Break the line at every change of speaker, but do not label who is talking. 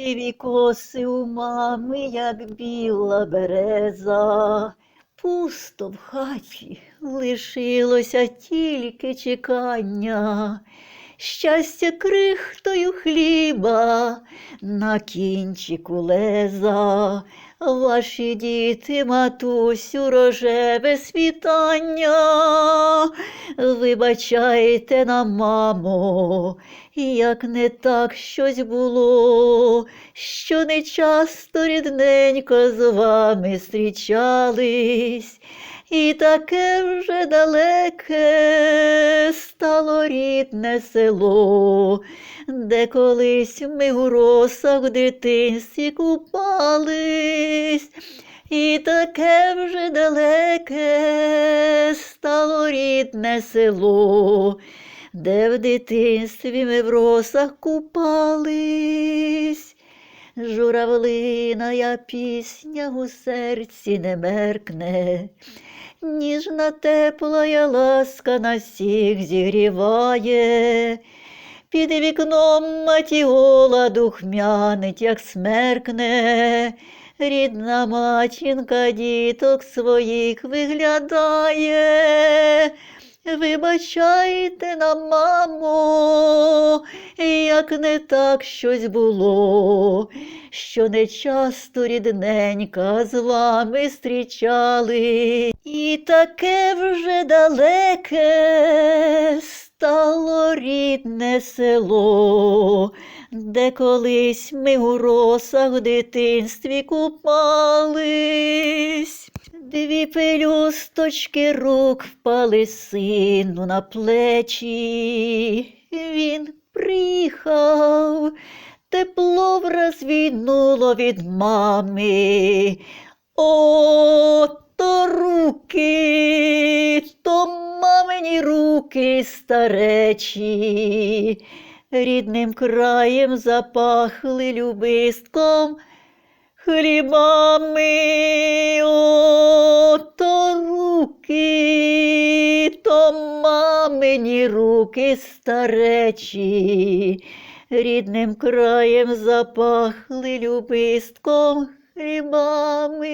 Сиві коси у мами, як біла береза. Пусто в хаті лишилося тільки чекання. Щастя крихтою хліба на кінчику леза. Ваші діти, матусю, рожеве світання. Вибачайте нам, мамо, як не так щось було, що не часто рідненько з вами зустрічались, і таке вже далеке стало рідне село, де колись ми у росах в дитинстві купались. І таке вже далеке стало рідне село, де в дитинстві ми в росах купались. Журавлина пісня у серці не меркне, ніжна тепла ласка на всіх зігріває. Під вікном матіола духмянить, як смеркне, рідна матінка діток своїх виглядає. Вибачайте нам, мамо, як не так щось було, що не часто рідненька з вами зустрічали, і таке вже далеке стало рідне село, де колись ми у росах в дитинстві купались. Дві пелюсточки рук впали сину на плечі. Він приїхав, тепло враз віднуло від мами. О, то руки, то мамині руки старечі, рідним краєм запахли любистком хлібами, о, то руки, то мамині руки старечі, рідним краєм запахли любистком хлібами.